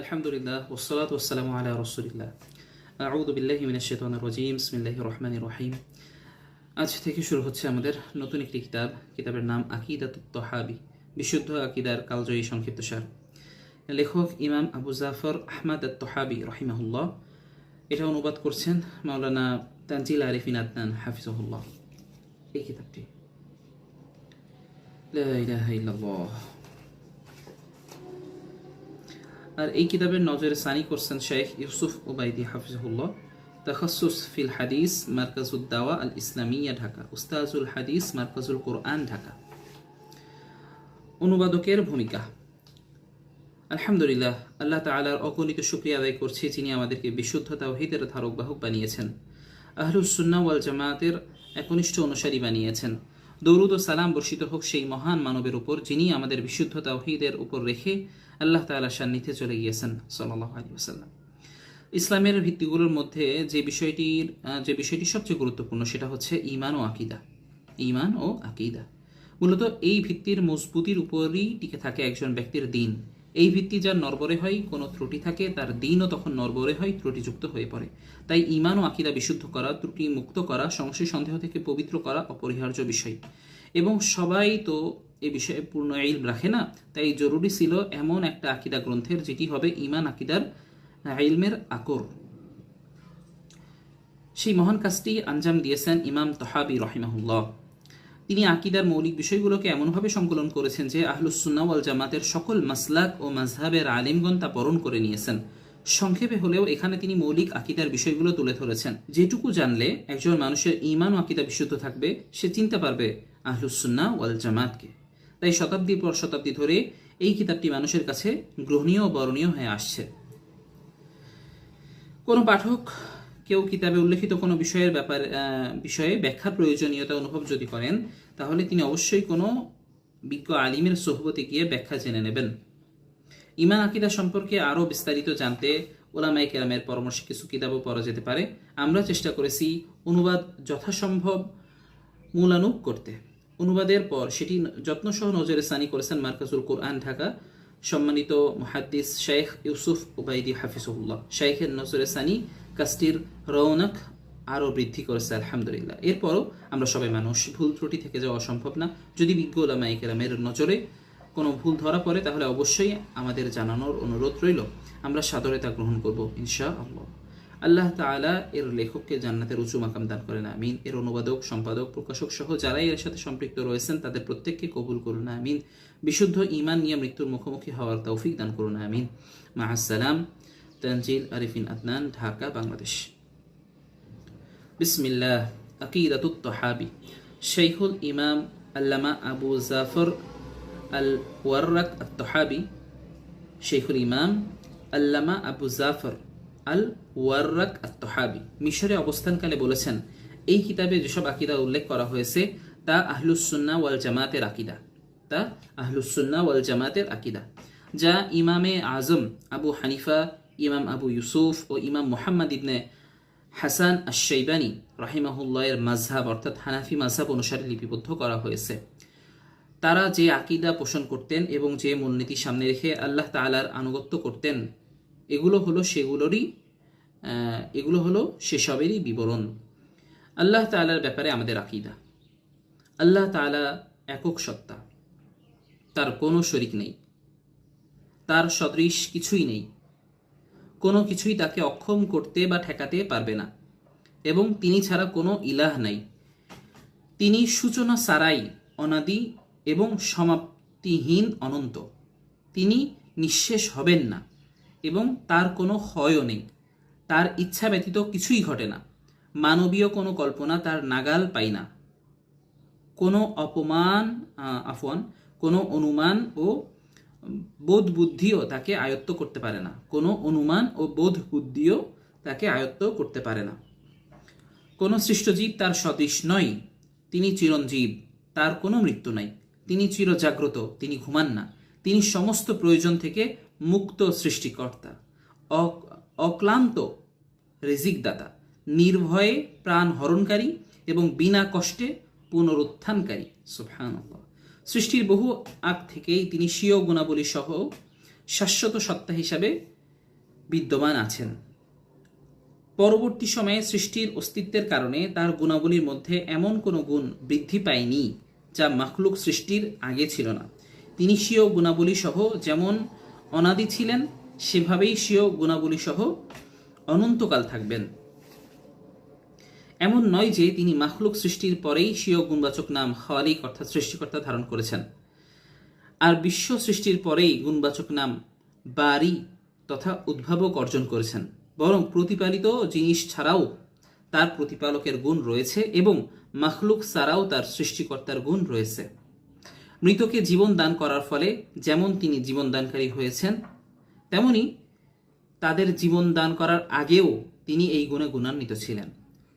আলহামদুলিল্লাহ ওসলাত ওসালাম আলা রসুলিল্লাহ। আউদ বিল্লাহি মিনাশ শাইতানির রাজিম, বিসমিল্লাহির রহমানির রহিম। আজ থেকে শুরু হচ্ছে আমাদের নতুন একটি কিতাব, কিতাবের নাম আকিদাতুত তহাবি, বিশুদ্ধ আকিদার কালজয়ী সংক্ষিপ্তসার লেখক ইমাম আবু জাফর আহমদ তহাবি রহিমাহুল্লাহ, এটা অনুবাদ করছেন মাওলানা তানজিল আরিফিন আদনান, হাফিজহুল্লাহ। এই কিতাবটি। লা ইলাহা ইল্লাল্লাহ। আর এই কিতাবের নজরে সানি করছেন শেখ ইউসুফ ওবাইদি হাফিজহুল্লাহ। তখসুস ফিল হাদিস মার্কাজুল দাওয়া আল ইসলামিয়া ঢাকা। উস্তাজুল হাদিস মার্কাজুল কোরআন ঢাকা। অনুবাদকের ভূমিকা। আলহামদুলিল্লাহ, আল্লাহ তালার অগণিত শুক্রিয়া আদায় করছি যিনি আমাদেরকে বিশুদ্ধ তাওহিদের ধারক বাহক বানিয়েছেন। আহলুসুন্না ওয়াল জামায়াতের একনিষ্ঠ অনুসারী বানিয়েছেন। দৌরুদ ও সালাম বর্ষিত হোক সেই মহান মানবের উপর যিনি আমাদের বিশুদ্ধ তাওহিদের উপর রেখে আল্লাহ তালা সান্নিধ্যে চলে গিয়েছেন সাল্লাহ আলী ইসলামের ভিত্তিগুলোর মধ্যে যে বিষয়টির যে বিষয়টি সবচেয়ে গুরুত্বপূর্ণ সেটা হচ্ছে ইমান ও আকিদা। ইমান ও আকিদা। মূলত এই ভিত্তির মজবুতির উপরই টিকে থাকে একজন ব্যক্তির দিন। এই ভিত্তি যার নরবরে হয়, কোনো ত্রুটি থাকে, তার দিনও তখন নরবরে হয়, ত্রুটিযুক্ত হয়ে পড়ে। তাই ইমান ও আকিদা বিশুদ্ধ করা, ত্রুটি মুক্ত করা, সংশয় সন্দেহ থেকে পবিত্র করা অপরিহার্য বিষয়। এবং সবাই তো এ বিষয়ে পূর্ণ ইলম রাখে না, তাই জরুরি ছিল এমন একটা আকিদা গ্রন্থের, যেটি হবে ইমান আকিদার ইলমের আকর। সেই মহান কাজটি আঞ্জাম দিয়েছেন ইমাম তহাবি রহিমাহুল্লাহ। তিনি আকিদার মৌলিক বিষয়গুলোকে এমনভাবে সংকলন করেছেন যে আহলুসুন্না ওয়াল জামাতের সকল মাসলাক ও মাঝহাবের আলিমগণ তা বরণ করে নিয়েছেন। সংক্ষেপে হলেও এখানে তিনি মৌলিক আকিদার বিষয়গুলো তুলে ধরেছেন। যেটুকু জানলে একজন মানুষের ইমান ও আকিদা বিশুদ্ধ থাকবে, সে চিনতে পারবে আহলুসুন্না ওয়াল জামাতকে। তাই শতাব্দীর পর শতাব্দী ধরে এই কিতাবটি মানুষের কাছে গ্রহণীয় ও বরণীয় হয়ে আসছে। কোনো পাঠক কেউ কিতাবে উল্লেখিত কোনো বিষয়ের ব্যাপার বিষয়ে ব্যাখ্যার প্রয়োজনীয়তা অনুভব যদি করেন, তাহলে তিনি অবশ্যই কোনো বিজ্ঞ আলিমের সোহবতে গিয়ে ব্যাখ্যা জেনে নেবেন। ইমান আকিদা সম্পর্কে আরও বিস্তারিত জানতে ওলামাই কেরামের পরামর্শে কিছু কিতাবও পড়া যেতে পারে। আমরা চেষ্টা করেছি অনুবাদ যথাসম্ভব মূলানুগ করতে। অনুবাদের পর সেটি যত্নসহ নজরে সানি করেছেন মার্কাজুল কোরআন ঢাকা। সম্মানিত মহাদিস শেখ ইউসুফ উবাইদি হাফিজুল্লাহ শেখের নজরে সানি, কাজটির রৌনক আরও বৃদ্ধি করেছে, আলহামদুলিল্লাহ। এরপরও আমরা সবাই মানুষ, ভুল ত্রুটি থেকে যাওয়া সম্ভব না। যদি বিজ্ঞ ওলামা ইকেরামের নজরে কোনো ভুল ধরা পড়ে, তাহলে অবশ্যই আমাদের জানানোর অনুরোধ রইল। আমরা সাদরে তা গ্রহণ করব ইনশা আল্লাহ আল্লাহ তাআলা এর লেখককে জান্নাতের উঁচু মাকাম দান করেন, আমিন। এর অনুবাদক, সম্পাদক, প্রকাশক সহ যারাই এর সাথে সম্পৃক্ত রয়েছেন, তাদের প্রত্যেককে কবুল করুন, আমিন। বিশুদ্ধ ইমান নিয়ে মৃত্যুর মুখোমুখি হওয়ার তৌফিক দান করুন, আমিন। মাহাসালাম তানজিল আরিফিন আদনান, ঢাকা, বাংলাদেশ। বিসমিল্লাহ, আকিদাতুত তহাবি। শেখুল ইমাম আল্লামা আবু জাফর আল ওয়ার্রাক আত তহাবি শেখুল ইমাম আল্লামা আবু জাফর আল ওয়ার্রাক আত তহাবি মিশরে অবস্থানকালে বলেছেন, এই কিতাবে যেসব আকিদা উল্লেখ করা হয়েছে, তা আহলুসুন্না ওয়াল জামাতের আকিদা। তা আহলুসুন্না ওয়াল জামাতের আকিদা, যা ইমামে আজম আবু হানিফা, ইমাম আবু ইউসুফ ও ইমাম মোহাম্মদ ইবনে হাসান আশাইবানী রাহিমাহুল্লাহের মাঝহাব অর্থাৎ হানাফি মাঝহাব অনুসারে লিপিবদ্ধ করা হয়েছে। তারা যে আকিদা পোষণ করতেন এবং যে মূলনীতি সামনে রেখে আল্লাহ তাআলার আনুগত্য করতেন, এগুলো হলো সেগুলোরই এগুলো হলো সেসবেরই বিবরণ। আল্লাহ তাআলার ব্যাপারে আমাদের আকিদা। আল্লাহ তাআলা একক সত্তা। তার কোনো শরিক নেই। তার সদৃশ কিছুই নেই। কোনো কিছুই তাকে অক্ষম করতে বা ঠেকাতে পারবে না। এবং তিনি ছাড়া কোনো ইলাহ নাই। তিনি সূচনা সারাই অনাদি এবং সমাপ্তিহীন অনন্ত। তিনি নিঃশেষ হবেন না এবং তার কোনো ক্ষয়ও নেই। তার ইচ্ছা ব্যতীত কিছুই ঘটে না। মানবীয় কোনো কল্পনা তার নাগাল পাই না। কোনো অপমান আফওয়ান, কোনো অনুমান ও বোধ বুদ্ধিও তাকে আয়ত্ত করতে পারে না। কোনো অনুমান ও বোধ বুদ্ধিও তাকে আয়ত্ত করতে পারে না। কোনো সৃষ্টজীব তার সদৃশ নয়, তিনি চিরঞ্জীব, তার কোনো মৃত্যু নাই। তিনি চিরজাগ্রত, তিনি ঘুমান না। তিনি সমস্ত প্রয়োজন থেকে মুক্ত সৃষ্টিকর্তা। অক্লান্ত রিজিকদাতা, নির্ভয়ে প্রাণ হরণকারী এবং বিনা কষ্টে পুনরুত্থানকারী। সুবহানাল্লাহ। সৃষ্টির বহু আগ থেকেই তিনি স্বীয় গুণাবলী সহ শাশ্বত সত্তা হিসাবে বিদ্যমান আছেন। পরবর্তী সময়ে সৃষ্টির অস্তিত্বের কারণে তার গুণাবলীর মধ্যে এমন কোনো গুণ বৃদ্ধি পায়নি যা মাখলুক সৃষ্টির আগে ছিল না। তিনি স্বীয় গুণাবলী সহ যেমন অনাদি ছিলেন সেভাবেই স্বীয় গুণাবলী সহ অনন্তকাল থাকবেন। এমন নয় যে তিনি মাখলুক সৃষ্টির পরেই স্বীয় গুণবাচক নাম খালিক অর্থাৎ সৃষ্টিকর্তা ধারণ করেছেন। আর বিশ্ব সৃষ্টির পরেই গুণবাচক নাম বারি তথা উদ্ভাবক অর্জন করেছেন। বরং প্রতিপালিত জিনিস ছাড়াও তার প্রতিপালকের গুণ রয়েছে এবং মাখলুক ছাড়াও তার সৃষ্টিকর্তার গুণ রয়েছে। মৃতকে জীবন দান করার ফলে যেমন তিনি জীবন দানকারী হয়েছেন তেমনি তাদের জীবন দান করার আগেও তিনি এই গুণে গুণান্বিত ছিলেন।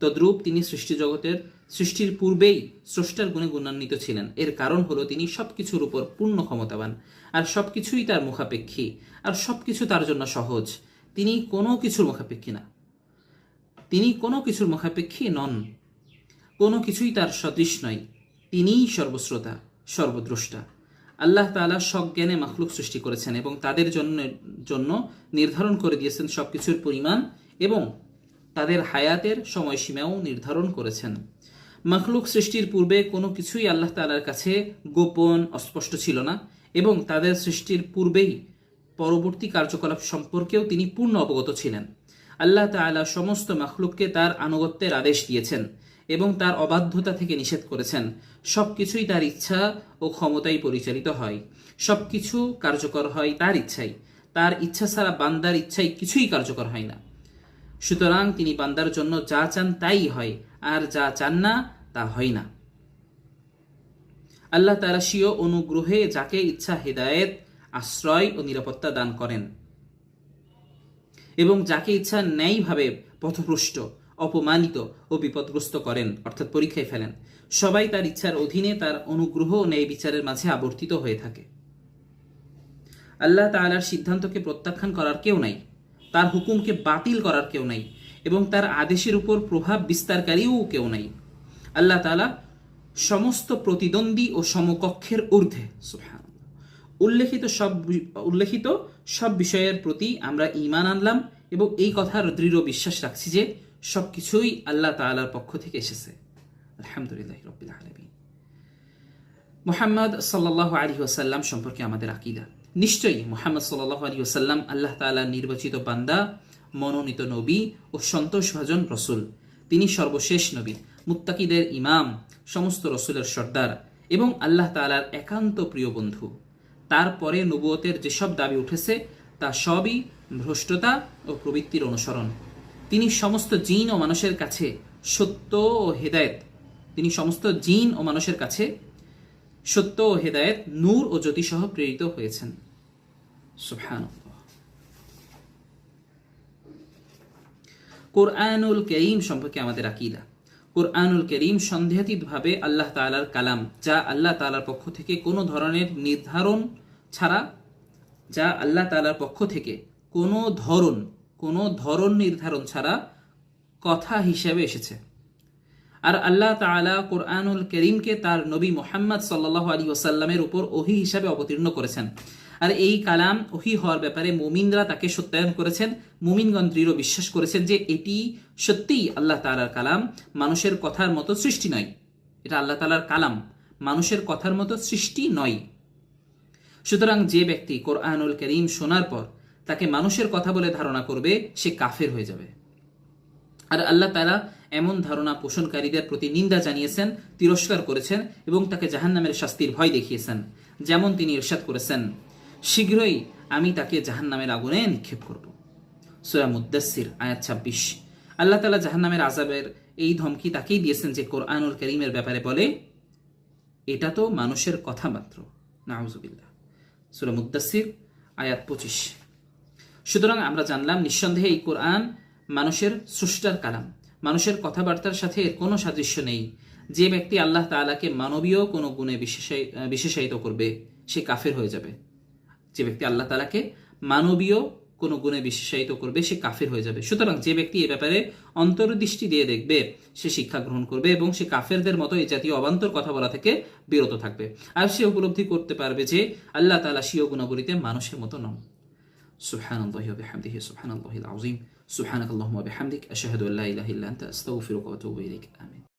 তদ্রূপ তিনি সৃষ্টি জগতের সৃষ্টির পূর্বেই স্রষ্টার গুণে গুণান্বিত ছিলেন। এর কারণ হলো তিনি সব কিছুর উপর পূর্ণ ক্ষমতাবান, আর সবকিছুই তার মুখাপেক্ষী, আর সবকিছু তার জন্য সহজ। তিনি কোনো কিছুর মুখাপেক্ষী না। তিনি কোনো কিছুর মুখাপেক্ষী নন। কোনো কিছুই তার সদৃশ নয়। তিনিই সর্বশ্রোতা, সর্বদ্রষ্টা। আল্লাহ তাআলা সজ্ঞানে মাখলুক সৃষ্টি করেছেন এবং তাদের জন্য জন্য নির্ধারণ করে দিয়েছেন সব কিছুর পরিমাণ এবং তাদের হায়াতের সময়সীমাও নির্ধারণ করেছেন। মাখলুক সৃষ্টির পূর্বে কোনো কিছুই আল্লাহ তাআলার কাছে গোপন, অস্পষ্ট ছিল না এবং তাদের সৃষ্টির পূর্বেই পরবর্তী কার্যকলাপ সম্পর্কেও তিনি পূর্ণ অবগত ছিলেন। আল্লাহ তাআলা সমস্ত মাখলুককে তার আনুগত্যের আদেশ দিয়েছেন। এবং তার অবাধ্যতা থেকে নিষেধ করেছেন। সবকিছুই তার ইচ্ছা ও ক্ষমতায় পরিচালিত হয়। সবকিছু কার্যকর হয় তার ইচ্ছাই। তার ইচ্ছা ছাড়া বান্দার ইচ্ছাই কিছুই কার্যকর হয় না। সুতরাং তিনি বান্দার জন্য যা চান তাই হয়, আর যা চান না তা হয় না। আল্লাহ তারা অনুগ্রহে যাকে ইচ্ছা হেদায়েত, আশ্রয় ও নিরাপত্তা দান করেন এবং যাকে ইচ্ছা ন্যায়ভাবে পথভ্রষ্ট অপমানিত ও বিপদগ্রস্ত করেন, অর্থাৎ পরীক্ষায় ফেলেন। সবাই তার ইচ্ছার অধীনে তার অনুগ্রহ ও ন্যায় বিচারের মাঝে আবর্তিত হয়ে থাকে। আল্লাহ তাআলার সিদ্ধান্তকে প্রত্যাখ্যান করার কেউ নাই, তার হুকুমকে বাতিল করার কেউ নাই, এবং তার আদেশের উপর প্রভাব বিস্তারকারীও কেউ নাই। আল্লাহ তাআলা সমস্ত প্রতিদ্বন্দ্বী ও সমকক্ষের ঊর্ধ্বে উল্লেখিত সব উল্লেখিত সব বিষয়ের প্রতি আমরা ঈমান আনলাম এবং এই কথার দৃঢ় বিশ্বাস রাখছি যে সবকিছুই আল্লাহ তাআলার পক্ষ থেকে এসেছে। আলহামদুলিল্লাহ রবিল আলমী মোহাম্মদ সাল্লাহ আলী ওসাল্লাম সম্পর্কে আমাদের আকিদা। নিশ্চয়ই মোহাম্মদ সাল্লাহ আলী ওসাল্লাম আল্লাহ তাআলার নির্বাচিত বান্দা, মনোনীত নবী ও সন্তোষভাজন রসুল। তিনি সর্বশেষ নবী, মুত্তাকিদের ইমাম, সমস্ত রসুলের সর্দার এবং আল্লাহ তাআলার একান্ত প্রিয় বন্ধু। তারপরে নবুয়তের যেসব দাবি উঠেছে, তা সবই ভ্রষ্টতা ও প্রবৃত্তির অনুসরণ। তিনি সমস্ত জিন ও মানুষের কাছে সত্য ও হেদায়েত। তিনি সমস্ত জিন ও মানুষের কাছে সত্য ও হেদায়েত, নূর ও জ্যোতিসহ প্রেরিত হয়েছেন। কোরআনুল করিম সম্পর্কে আমাদের আকিদা। কোরআনুল করিম সন্দেহাতীতভাবে আল্লাহ তালার কালাম, যা আল্লাহ তাআলার পক্ষ থেকে কোনো ধরনের নির্ধারণ ছাড়া, যা আল্লাহ তালার পক্ষ থেকে কোনো ধরন কোনো ধরন নির্ধারণ ছাড়া কথা হিসেবে এসেছে। আর আল্লাহ তাআলা কোরআনুল করিমকে তার নবী মোহাম্মদ সাল্লাহ আলী ওসাল্লামের উপর ওহি হিসাবে অবতীর্ণ করেছেন। আর এই কালাম ওহি হওয়ার ব্যাপারে মুমিনরা তাকে সত্যায়ন করেছেন, মুমিনগণ দৃঢ় বিশ্বাস করেছেন যে এটি সত্যিই আল্লাহ তাআলার কালাম, মানুষের কথার মতো সৃষ্টি নয়। এটা আল্লাহ তালার কালাম, মানুষের কথার মতো সৃষ্টি নয়। সুতরাং যে ব্যক্তি কোরআনুল করিম শোনার পর তাকে মানুষের কথা বলে ধারণা করবে, সে কাফের হয়ে যাবে। আর আল্লাহ তারা এমন ধারণা পোষণকারীদের প্রতি নিন্দা জানিয়েছেন, তিরস্কার করেছেন এবং তাকে জাহান্নামের শাস্তির ভয় দেখিয়েছেন, যেমন তিনি ইরশাদ করেছেন, শীঘ্রই আমি তাকে জাহান্নামের আগুনে নিক্ষেপ করব। সোয়া মুদাসির আয়াত ছাব্বিশ। আল্লাহ তালা জাহান্নামের আজাবের এই ধমকি তাকেই দিয়েছেন যে কোরআনুল করিমের ব্যাপারে বলে, এটা তো মানুষের কথা মাত্র। নাউজুবিল্লাহ। সুরা আয়াত পঁচিশ। সুতরাং আমরা জানলাম নিঃসন্দেহে এই কোরআন মানুষের স্রষ্টার কালাম, মানুষের কথাবার্তার সাথে এর কোনো সাদৃশ্য নেই। যে ব্যক্তি আল্লাহ তাআলাকে মানবীয় কোনো গুণে বিশেষায়ি- বিশেষায়িত করবে, সে কাফের হয়ে যাবে। যে ব্যক্তি আল্লাহ তালাকে মানবীয় কোনো গুণে বিশেষায়িত করবে, সে কাফের হয়ে যাবে। সুতরাং যে ব্যক্তি এ ব্যাপারে অন্তর্দৃষ্টি দিয়ে দেখবে, সে শিক্ষা গ্রহণ করবে এবং সে কাফেরদের মতো এই জাতীয় অবান্তর কথা বলা থেকে বিরত থাকবে। আর সে উপলব্ধি করতে পারবে যে আল্লাহ তালা স্বীয় গুণাবলীতে মানুষের মতো নন। سبحان الله وبحمده سبحان الله العظيم. سبحانك اللهم وبحمدك أشهد أن لا إله إلا أنت أستغفرك وأتوب إليك. آمين.